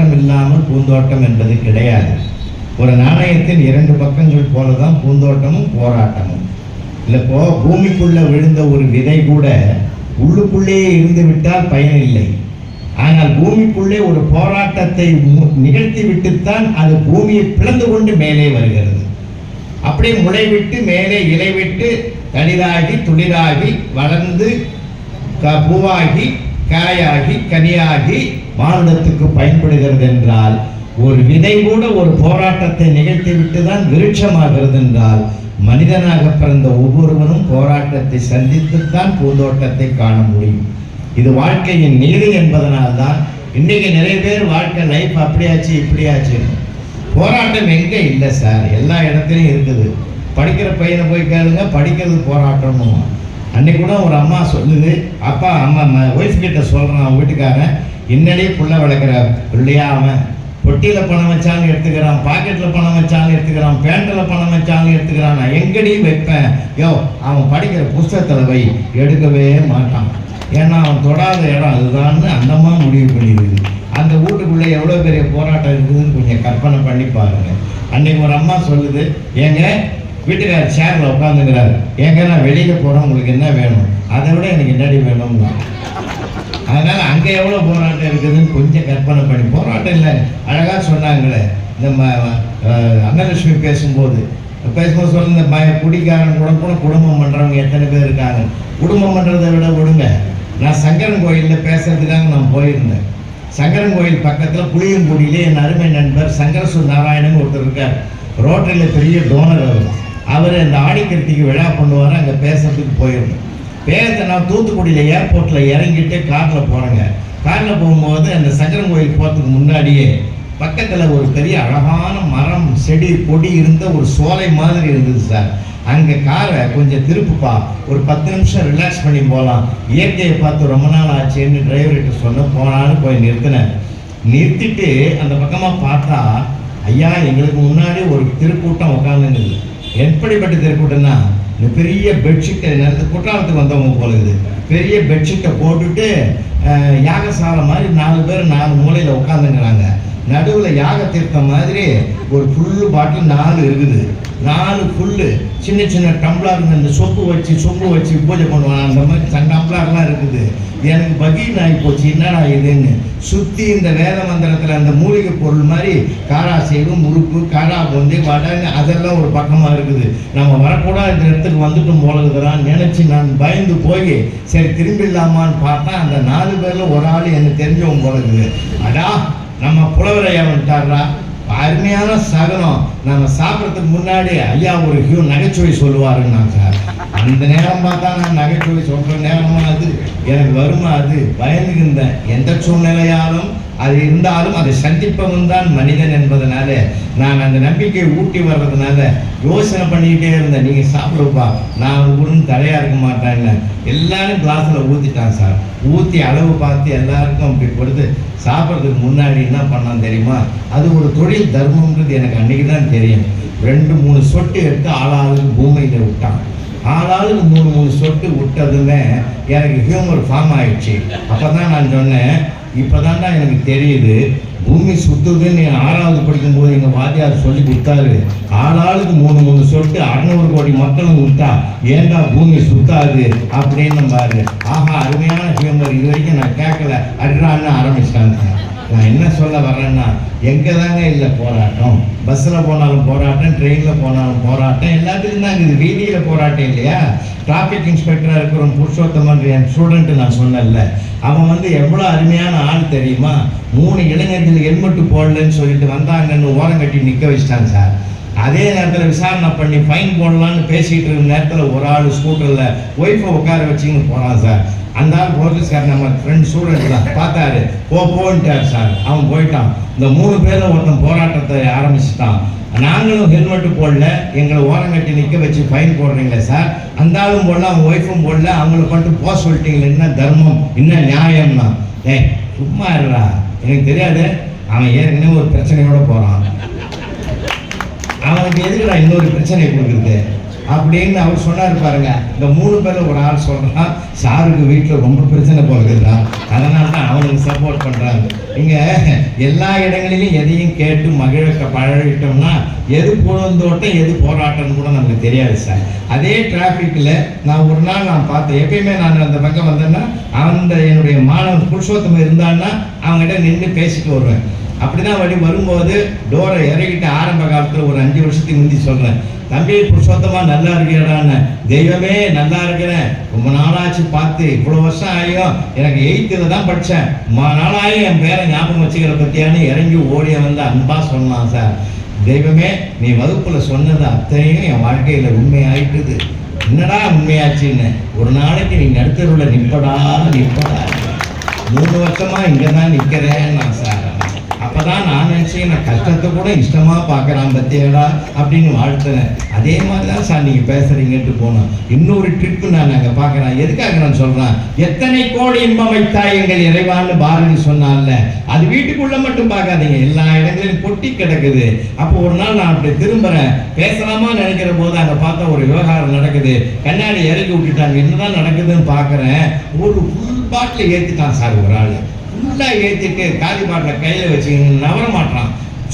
போராட்டம் இல்லாமல் பூந்தோட்டம் என்பது கிடையாது. ஒரு நாணயத்தின் இரண்டு பக்கங்கள் போல தான் பூந்தோட்டமும் போராட்டமும். இல்லை போ பூமிக்குள்ளே விழுந்த ஒரு விதை கூட உள்ளுக்குள்ளேயே இருந்து விட்டால் பயனில்லை ஆனால் பூமிக்குள்ளே ஒரு போராட்டத்தை நிகழ்த்தி விட்டுத்தான் அது பூமியை பிளந்து கொண்டு மேலே வருகிறது. அப்படியே முளைவிட்டு மேலே இலை விட்டு துளிராகி வளர்ந்து க- பூவாகி காயாகி கனியாகி மானுடத்துக்கு பயன்படுகிறது என்றால் ஒரு விதை கூட ஒரு போராட்டத்தை நிகழ்த்திவிட்டு தான் விருட்சமாகிறது என்றால் மனிதனாக பிறந்த ஒவ்வொருவனும் போராட்டத்தை சந்தித்துத்தான் பூந்தோட்டத்தை காண முடியும். இது வாழ்க்கையின் நீதி என்பதனால்தான் இன்றைக்கி நிறைய பேர் வாழ்க்கை லைஃப் அப்படியாச்சு இப்படியாச்சு போராட்டம் எங்கே இல்லை சார்? எல்லா இடத்துலையும் இருக்குது. படிக்கிற பையனை போய் கேளுங்க படிக்கிறது போராட்டமும் அன்னைக்கு கூட ஒரு அம்மா சொல்லுது அப்பா அம்மா ஒய்ஃப் கிட்ட சொல்கிறேன் அவன் வீட்டுக்காரன் என்னடே புள்ள வளர்க்குற பிள்ளையா அவன். பொட்டியில் பணம் வச்சாலும் எடுத்துக்கிறான் பாக்கெட்டில் பணம் வச்சாலும் எடுத்துக்கிறான் பேண்ட்டில் பணம் வச்சாலும் எடுத்துக்கிறான். நான் எங்கடியும் வைப்பேன்? யோ அவன் படிக்கிற புஸ்தகத்தில் வை எடுக்கவே மாட்டான். ஏன்னா அவன் தொடாத இடம் அதுதான்னு அந்தம்மா முடிவு பண்ணிடுது. அந்த வீட்டுக்குள்ளே எவ்வளோ பெரிய போராட்டம் இருக்குதுன்னு கொஞ்சம் கற்பனை பண்ணி பாருங்க. அன்னைக்கு ஒரு அம்மா சொல்லுது ஏங்க வீட்டுக்காரர் சேரில் உட்காந்துங்கிறாரு ஏங்க நான் வெளியில் போகிறேன் உங்களுக்கு என்ன வேணும்? அதை விட எனக்கு என்னடி வேணும்னா? அதனால் அங்கே எவ்வளோ போராட்டம் இருக்குதுன்னு கொஞ்சம் கற்பனை பண்ணி போராட்டம் இல்லை அழகாக சொன்னாங்களே. இந்த ம- அன்னலட்சுமி பேசும்போது. பேசும்போது சொன்ன இந்த குடிக்காரன் கூட கூட குடும்பம் பண்ணுறவங்க எத்தனை பேர் இருக்காங்க? குடும்பம் பண்ணுறதை விட விடுங்க. நான் சங்கரன் கோயிலில் பேசுறதுக்காக நான் போயிருந்தேன். சங்கரன் கோயில் பக்கத்தில் புளியங்குடியிலே என் அருமை நண்பர் சங்கரசு நாராயணன் ஒருத்தர் இருக்கார். ரோட்டரியில் பெரிய டோனர் அவர். அவர் இந்த ஆடிக்கட்டிக்கு விழா பண்ணுவார் அங்கே பேசுறதுக்கு போயிருந்தேன். வேகத்தை நான் தூத்துக்குடியில் ஏர்போர்ட்டில் இறங்கிட்டு காரில் போனேங்க காரில் போகும்போது அந்த சங்கரன் கோயில் போகிறதுக்கு முன்னாடியே பக்கத்தில் ஒரு பெரிய அழகான மரம் செடி கொடி இருந்த ஒரு சோலை மாதிரி இருந்தது சார். அங்கே காரை கொஞ்சம் திருப்புப்பா. ஒரு பத்து நிமிஷம் ரிலாக்ஸ் பண்ணி போகலாம் இயற்கையை பார்த்து ரொம்ப நாள் ஆச்சுன்னு டிரைவர்கிட்ட சொன்ன போனான்னு போய் நிறுத்தினேன். நிறுத்திட்டு அந்த பக்கமாக பார்த்தா ஐயா எங்களுக்கு முன்னாடி ஒரு திருக்கூட்டம் உட்காந்துருந்தது எப்படிப்பட்ட திருக்கூட்டம்னா பெரிய பெட்ஷீட்டை நேரத்து குற்றாலத்துக்கு வந்தவங்க போல இது பெரிய பெட்ஷீட்டை போட்டுட்டு யாகசாலை மாதிரி நாலு பேர் நாலு மூலையில் உட்காந்துங்கிறாங்க நடுவில் யாக தீர்த்த மாதிரி ஒரு ஃபுல்லு பாட்டில் நாலு இருக்குது. நாலு ஃபுல்லு சின்ன சின்ன டம்ளர் இந்த சொப்பு வச்சு சொம்பு வச்சு பூஜை பண்ணுவாங்க அந்த மாதிரி சன் டம்ளர்லாம் இருக்குது. எனக்கு பகீன் ஆகி போச்சு. என்னடா இதுன்னு. சுற்றி இந்த வேத மந்திரத்தில் அந்த மூலிகை பொருள் மாதிரி காராசேவு முறுக்கு காரா பொந்தி வடைன்னு அதெல்லாம் ஒரு பக்கமாக இருக்குது. நம்ம வரக்கூடாது இந்த இடத்துக்கு வந்துட்டும் போல இருக்கிறான் நினச்சி நான் பயந்து போய் சரி திரும்பிடலாமான்னு பார்த்தா அந்த நாலு பேரில் ஒரு ஆள் எனக்கு தெரிஞ்சவன் போல இருக்குது. அடா நம்ம புலவரையா வந்துட்டாரா அருமையான சகனம். நம்ம சாப்பிட்றதுக்கு முன்னாடி ஐயா ஒரு ஹியூ நகைச்சுவை சொல்லுவாருன்னாங்க. அந்த நேரம் பார்த்தா நான் நகைச்சுவை சொல்கிற நேரமா அது. எனக்கு வருமா அது? பயந்துகின்றேன் எந்த சூழ்நிலையாலும் அது இருந்தாலும் அதை சந்திப்பவன் தான் மனிதன் என்பதனால நான் அந்த நம்பிக்கையை ஊட்டி வர்றதுனால யோசனை பண்ணிக்கிட்டே இருந்தேன். நீங்கள் சாப்பிடுப்பா நான் ஒன்றும் தடையாக இருக்க மாட்டேன்னு. எல்லாரும் கிளாஸில் ஊற்றிட்டான் சார். ஊற்றி அளவு பார்த்து எல்லாருக்கும் அப்படி கொடுத்து சாப்பிட்றதுக்கு முன்னாடி என்ன பண்ணான் தெரியுமா? அது ஒரு தொழில் தர்மம்ன்றது எனக்கு அன்றைக்கி தான் தெரியும். ரெண்டு மூணு சொட்டு எடுத்து ஆளாளுக்கு பூமியில் விட்டான் ஆளாளுக்கு மூணு மூணு சொட்டு விட்டதுமே எனக்கு ஹியூமர் ஃபார்ம் ஆயிடுச்சு. அப்போ தான் நான் சொன்னேன் இப்போ எனக்கு தெரியுது. பூமி சுத்துதுன்னு ஆறாவது படிக்கும்போது எங்கள் வாத்தியார் சொல்லி கொடுத்தாரு. ஆளாளுக்கு மூணு மூணு சொட்டு அறுநூறு கோடி மக்களும் விட்டா ஏண்டா பூமி சுத்தாது அப்படின்னு பாரு ஆஹா அருமையான ஹியூமர் இது வரைக்கும் நான் கேட்கல. அட்ரான்னு ஆரம்பிச்சிட்டாங்க. நான் என்ன சொல்ல வர்றேன்னா எங்கே தாங்க இல்லை போராட்டம்? பஸ்ஸில் போனாலும் போராட்டம் ட்ரெயினில் போனாலும் போராட்டம் எல்லாத்துக்கும் தான் இது வீதியில் போராட்டம் இல்லையா? டிராஃபிக் இன்ஸ்பெக்டராக இருக்கிறவன் புருஷோத்தமன் என் ஸ்டூடெண்ட்டு நான் சொன்னேன்ல. அவன் வந்து எவ்வளோ அருமையான ஆள் தெரியுமா? மூணு இளைஞர்கள் ஹெல்மெட்டு போடலன்னு சொல்லிட்டு வந்தாங்கன்னு ஓரம் கட்டி நிற்க வச்சிட்டாங்க சார். அதே நேரத்தில் விசாரணை பண்ணி ஃபைன் போடலான்னு பேசிகிட்டு இருக்க நேரத்தில் ஒரு ஆள் ஸ்கூட்டரில் ஒய்ஃபை உட்கார வச்சுன்னு போனான் சார். அந்த ஆள் போலீஸ்கார் நம்ம ஃப்ரெண்ட் ஸ்டூடெண்ட் தான் பார்த்தாரு. போ போன்ட்டார் சார் அவன் போயிட்டான். இந்த மூணு பேரும் ஒருத்தன் போராட்டத்தை ஆரம்பிச்சிட்டான். நாங்களும் ஹெல்மெட்டு போடல. எங்களை ஓரம் கட்டி நிற்க வச்சு ஃபைன் போடுறீங்களே சார் அந்த ஆளும் போடல அவன் ஒய்ஃபும் போடல. அவங்கள பண்ணிட்டு போக சொல்லிட்டீங்களே என்ன தர்மம்? என்ன நியாயம்னா? ஏய் சும்மா இருடா. எனக்கு தெரியாது. அவன் ஏற்கனவே ஒரு பிரச்சனையோட போகிறான் அவனுக்கு எதுக்குடா இன்னொரு பிரச்சனை கொடுக்குறது? அப்படின்னு அவர் சொன்னார் பாருங்க. இந்த மூணு பேர்ல ஒரு ஆள் சொல்றான் சாருக்கு வீட்டில் ரொம்ப பிரச்சனை போகுதுடா அதனால தான் அவனுக்கு சப்போர்ட் பண்றாங்க இங்க எல்லா இடங்களிலும் எதையும் கேட்டு மகிழ பழகிட்டோம்னா எது புலந்தோட்டம் எது போராட்டம்னு கூட நமக்கு தெரியாது சார். அதே டிராஃபிக்கில் நான் ஒரு நாள் நான் பார்த்தேன். எப்பயுமே நான் அந்த பக்கம் வந்தேன்னா அந்த என்னுடைய மாணவன் புருஷோத்தம் இருந்தான்னா அவங்ககிட்ட நின்று பேசிட்டு வருவேன். அப்படிதான் வழி வரும்போது டோரை இறக்கிட்டு ஆரம்ப காலத்தில் ஒரு அஞ்சு வருஷத்துக்கு முந்தி சொல்கிறேன் தம்பி புருஷோத்தமா நல்லா இருக்கிறான்னு. தெய்வமே நல்லா இருக்கிறேன் ரொம்ப நாளாச்சு பார்த்து இவ்வளோ வருஷம் ஆகியும் எனக்கு எயித்தில் தான் படித்தேன் மா என் பேரை ஞாபகம் வச்சுக்கிற பற்றியான்னு இறங்கி ஓடிய வந்து அன்பாக சொன்னான் சார். தெய்வமே நீ வகுப்பில் சொன்னது அத்தனையும் என் வாழ்க்கையில் உண்மையாயிட்டுது. என்னடா உண்மையாச்சுன்னு? ஒரு நாளைக்கு நீ நடுத்தருவில் நிற்படா நிற்படா மூணு வருஷமா இங்கே தான் நிற்கிறேன் நான் அப்பதான் நான் நினைச்சேன் நான் கஷ்டத்தை கூட இஷ்டமா பார்க்கறான் பத்தியடா அப்படின்னு வாழ்த்தினேன் அதே மாதிரி தான் சார் நீங்க பேசுறீங்கன்ட்டு போனோம். இன்னொரு ட்ரிப்பு நான் அங்க பார்க்கறேன். எதுக்காக நான் சொல்றேன்? எத்தனை கோடி இன்பம் வைத்தாய் எங்கள் இறைவான்னு பாரதி சொன்னான்ல அது வீட்டுக்குள்ள மட்டும் பார்க்காதீங்க. எல்லா இடங்களிலும் கொட்டி கிடக்குது. அப்போ ஒரு நாள் நான் அப்படி திரும்புறேன். பேசலாமா நினைக்கிற போது அங்க பார்த்தா ஒரு விவகாரம் நடக்குது. கண்ணாடி இறக்கி விட்டுட்டாங்க. என்னதான் நடக்குதுன்னு பாக்குறேன் ஒரு ஃபுல் பாட்டில் ஏத்திட்டான் சார் ஒரு ஆள். குண்டா ஏற்றிட்டு காலி பாட்டில் கையில் வச்சு நவர மாட்டான்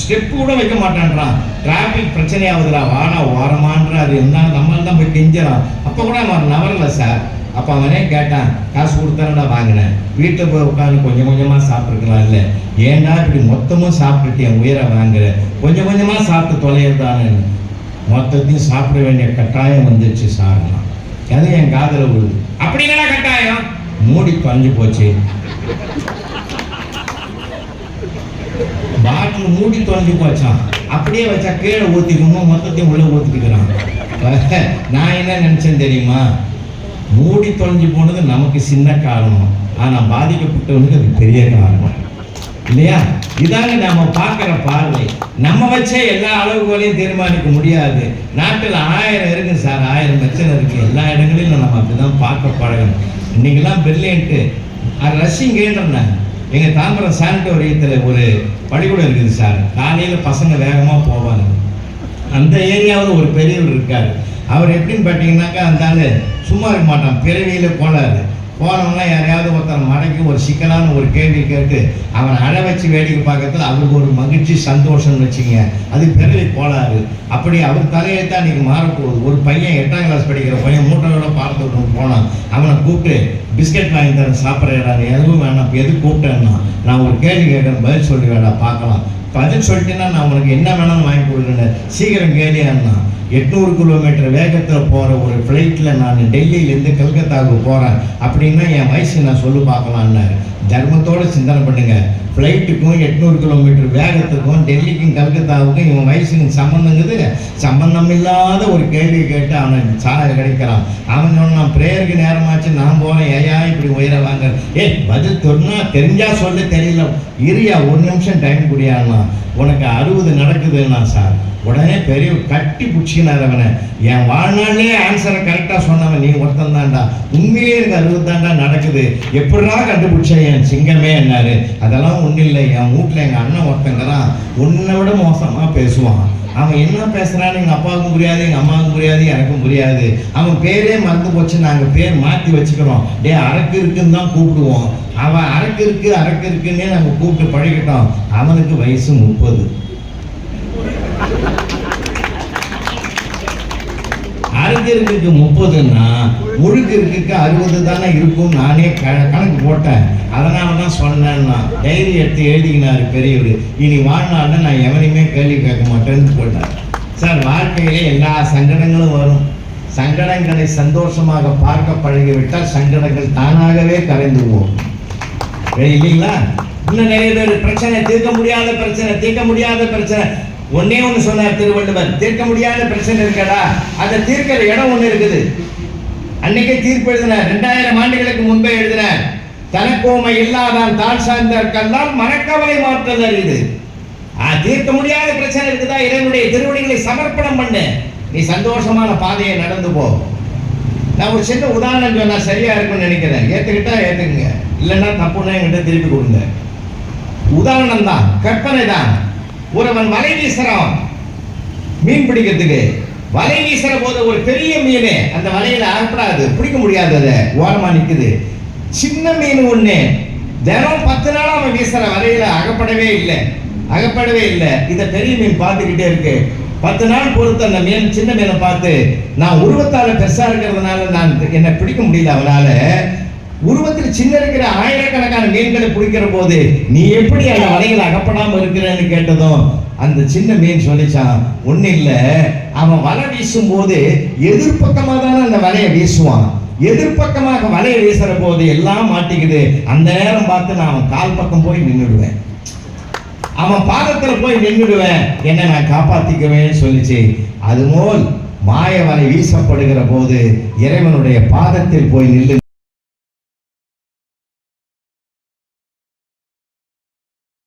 ஸ்டெப்பு கூட வைக்க மாட்டான்றான். டிராஃபிக் பிரச்சனையாகுதுடா வாடா ஓரமான்றாரு. இருந்தாலும் நம்மளால தான் போய் கெஞ்சிடான் அப்போ கூட அவன் நவரல சார். அப்போ அவனே கேட்டான் காசு கொடுத்தானடா வாங்கினேன். வீட்டில் போய் உட்காந்து கொஞ்சம் கொஞ்சமாக சாப்பிட்ருக்கலாம் இல்லை. ஏன்டா இப்படி மொத்தமும் சாப்பிட்டுட்டு என் உயிரை வாங்குற? கொஞ்சம் கொஞ்சமாக சாப்பிட்டு தொலையதானு மொத்தத்தையும் சாப்பிட வேண்டிய கட்டாயம் வந்துச்சு சார்னா அது என் காதில் விழுது அப்படி கட்டாயம்? மூடி தொலைஞ்சு போச்சு. பாட்டில் மூடி தொலைஞ்சு போச்சான் அப்படியே வச்சா கீழே ஊற்றிக்கணும் மொத்தத்தையும் உள்ளே ஊற்றிக்கிறான் நான் என்ன நினச்சேன் தெரியுமா? மூடி தொலைஞ்சு போனது நமக்கு சின்ன காரணம். ஆனால் பாதிக்கப்பட்டவனுக்கு அது பெரிய காரணம். இல்லையா? இதாங்க நாம பார்க்குற பார்வை. நம்ம வச்சே எல்லா அளவுகளையும் தீர்மானிக்க முடியாது. நாட்டில் ஆயிரம் இருக்கு சார். ஆயிரம் பிரச்சனை இருக்கு. எல்லா இடங்களிலும் நம்ம அப்படிதான் பார்க்க பழகணும். இன்னைக்கெல்லாம் பிரில்லியன்ட்டு ரஷ்யங்கன்றேன் எங்கள் தாம்பரம் சானிட்டோரியத்தில் ஒரு பள்ளிக்கூடம் இருக்குது சார். காலையில் பசங்க வேகமாக போவாங்க. அந்த ஏரியாவில் ஒரு பெரியவர் இருக்கார். அவர் எப்படின்னு பார்த்தீங்கன்னாக்கா அந்த ஆள் சும்மா இருக்க மாட்டான். பிறவியில் போனார் போனவங்களாம் யாரையாவது ஒருத்தர் மடக்கி ஒரு சிக்கலான ஒரு கேள்வி கேட்டு அவனை அழ வச்சு வேடிக்கை பார்க்கறதுல அவருக்கு ஒரு மகிழ்ச்சி சந்தோஷம்னு வச்சுங்க அது பிறவி போலாரு அப்படி அவர் தலையெழுத்தா இன்னைக்கு மாறப்போகுது. ஒரு பையன் எட்டாம் கிளாஸ் படிக்கிற பையன் மூட்டையோட பார்த்துட்டு போனான். அவனை கூப்பிட்டு பிஸ்கட் வாங்கி தரேன் சாப்பிட்றாரு எதுவும் வேணாம். எது கூப்பிட்டேன்னா நான் ஒரு கேள்வி கேட்குறேன் பதில் சொல்லி வேடா பார்க்கலாம். பதில் சொல்லிட்டேன்னா நான் உனக்கு என்ன வேணாலும் வாங்கி கொடுக்குறேன் சீக்கிரம் கேள்வியான்னா எட்நூறு கிலோமீட்டர் வேகத்தில் போகிற ஒரு ஃப்ளைட்டில் நான் டெல்லியிலேருந்து கல்கத்தாவுக்கு போகிறேன் அப்படின்னா என் வயசு நான் சொல்லு பார்க்கலான்னாரு. தர்மத்தோடு சிந்தனை பண்ணுங்கள் ஃப்ளைட்டுக்கும் எட்நூறு கிலோமீட்டர் வேகத்துக்கும் டெல்லிக்கும் கல்கத்தாவுக்கும் இவன் வயசுக்கும் சம்மந்தங்குது சம்பந்தம் இல்லாத ஒரு கேள்வி கேட்டு அவன் சாக கிடைக்கிறான். அவன் சொன்னான் ப்ரேயருக்கு நேரமாச்சு நான் போகிறேன் ஏயா இப்படி உயிரை வாங்க. ஏ பதில் சொன்னா தெரிஞ்சா சொல்ல தெரியல. இரியா ஒரு நிமிஷம் டைம் குடியானா உனக்கு அறுபது நடக்குதுன்னா சார். உடனே பெரிய கட்டி பிடிச்சினார் அவனை என் வாழ்நாளே ஆன்சரை கரெக்டாக சொன்னவன் நீ ஒருத்தன் தான்டா உண்மையிலே எனக்கு அறுபது தாண்டா நடக்குது. எப்படிடா கண்டுபிடிச்ச என் சிங்கமே என்னாரு? அதெல்லாம் ஒன்றும் இல்லை. என் வீட்டில் எங்கள் அண்ணன் ஒருத்தங்கிறான் உன்னை விட மோசமாக பேசுவான். அவன் என்ன பேசுகிறான் எங்கள் அப்பாவுக்கும் புரியாது எங்கள் அம்மாவுக்கும் புரியாது எனக்கும் புரியாது. அவன் பேரே மறந்து போச்சு. நாங்கள் பேர் மாற்றி வச்சுக்கிறோம். டே அரக்கு இருக்குன்னு தான் கூப்பிடுவோம். அவன் அரக்கு இருக்கு அரக்கு இருக்குன்னே நாங்கள் கூப்பிட்டு பழகிட்டோம். அவனுக்கு வயசு முப்பது. அறிஞர்களுக்கு முப்பதுன்னா முழுக்கு அறுபது தானே இருக்கும். நானே க கணக்கு போட்டேன். அதனால தான் சொன்னேன்னா டைரி எடுத்து எழுதிக்கினாரு பெரியவர். இனி வாழ்நாளில் நான் எவனையுமே கேள்வி கேட்க மாட்டேன்னு போட்டேன் சார் வாழ்க்கையிலே எல்லா சங்கடங்களும் வரும். சங்கடங்களை சந்தோஷமாக பார்க்க பழகிவிட்டால் சங்கடங்கள் தானாகவே கரைந்து போகும். இல்லைங்களா? இன்னும் நிறைய பேர் பிரச்சனை தீர்க்க முடியாத பிரச்சனை தீர்க்க முடியாத பிரச்சனை. ஒன்னே ஒன்று சொன்னார் திருவள்ளுவர். தீர்க்க முடியாத பிரச்சனை இருக்கடா. அதை தீர்க்கிற இடம் ஒன்று இருக்குது. அன்னைக்கே தீர்ப்பு எழுதினார். ரெண்டாயிரம் ஆண்டுகளுக்கு முன்பே எழுதினார். தனக்கோமை இல்லாதான் தாழ் சார்ந்தற்கெல்லாம் மனக்கவலை மாற்றல் அறியுது தீர்க்க முடியாத பிரச்சனை இருக்குதா? இறைவனுடைய திருவடிகளை சமர்ப்பணம் பண்ணு. நீ சந்தோஷமான பாதையை நடந்து போ. நான் ஒரு சின்ன உதாரணம் சொன்னா சரியா இருக்கும்னு நினைக்கிறேன். ஏத்துக்கிட்டா ஏத்துக்குங்க. இல்லைன்னா தப்புன்னா என்கிட்ட திருப்பி கொடுங்க. உதாரணம் தான் கற்பனை தான் ஒருவன் வலை வீசுறான். மீன் பிடிக்கிறதுக்கு. வலை வீசுற போது ஒரு பெரிய மீன் அந்த வலையில அகப்படாது. பிடிக்க முடியாது அதை. ஓரமா நிற்குது சின்ன மீன் ஒண்ணு. தினம் பத்து நாள் அவன் வீசுற வலையில அகப்படவே இல்லை. அகப்படவே இல்லை. இந்த பெரிய மீன் பார்த்துக்கிட்டே இருக்கு. பத்து நாள் பொறுத்து அந்த மீன் சின்ன மீனை பார்த்து நான் உருவத்தால பெருசா இருக்கிறதுனால நான் என்னை பிடிக்க முடியல அவனால. உருவத்தில் சின்ன இருக்கிற ஆயிரக்கணக்கான மீன்களை பிடிக்கிற போது நீ எப்படி அந்த வலையில் அகப்படாமல் இருக்கிறேன்னு கேட்டதும் அந்த சின்ன மீன் சொல்லிச்சான் ஒன்றும் இல்லை அவன் வலை வீசும் போது எதிர்பக்கமா தானே அந்த வலையை வீசுவான். எதிர்பக்கமாக வலையை வீசுற போது எல்லாம் மாட்டிக்குது. அந்த நேரம் பார்த்து நான் அவன் கால் பக்கம் போய் நின்றுடுவேன். அவன் பாதத்தில் போய் நின்றுடுவேன். என்ன நான் காப்பாத்திக்குவேன்னு சொல்லிச்சு. அதுபோல் மாய வலை வீசப்படுகிற போது இறைவனுடைய பாதத்தில் போய் நில்லு